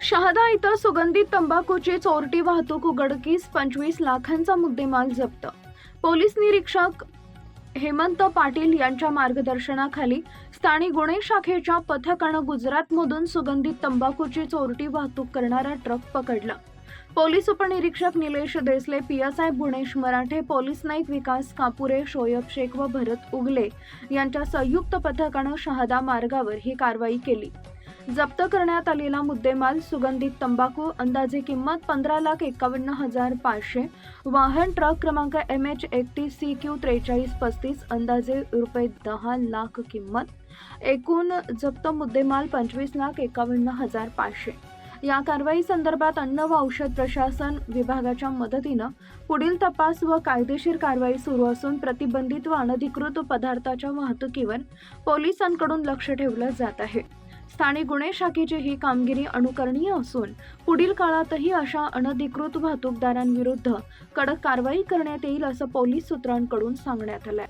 शहादा इथं सुगंधित तंबाखूची चोरटी वाहतूक उघडकीस पंचवीस लाखांचा मुद्देमाल जप्त. पोलीस निरीक्षक हेमंत पाटील यांच्या मार्गदर्शनाखाली स्थानिक गुन्हे शाखेच्या पथकानं गुजरातमधून सुगंधित तंबाखूची चोरटी वाहतूक करणारा ट्रक पकडला. पोलीस उपनिरीक्षक निलेश देसले पियासाहेब गुणेश मराठे पोलीस नाईक विकास कापुरे शोयब शेख व भरत उगले यांच्या संयुक्त पथकानं शहादा मार्गावर ही कारवाई केली. जप्त करण्यात आलेला मुद्देमाल सुगंधित तंबाखू अंदाजे किंमत पंधरा लाख एकावन्न हजार पाचशे वाहन ट्रक क्रमांक एम एच एकतीस सी क्यू त्रेचाळीस पस्तीस अंदाजे रुपये दहा लाख किंमत एकूण जप्त मुद्देमाल पंचवीस लाख एकावन्न हजार पाचशे. या कारवाई संदर्भात अन्न व औषध प्रशासन विभागाच्या मदतीनं पुढील तपास व कायदेशीर कारवाई सुरू असून प्रतिबंधित व अनधिकृत पदार्थाच्या वाहतुकीवर पोलिसांकडून लक्ष ठेवलं जात आहे. स्थानिक गुन्हे शाखेची ही कामगिरी अनुकरणीय असून पुढील काळातही अशा अनधिकृत वाहतूकदारांविरुद्ध कडक कारवाई करण्यात येईल असं पोलीस सूत्रांकडून सांगण्यात आलंय.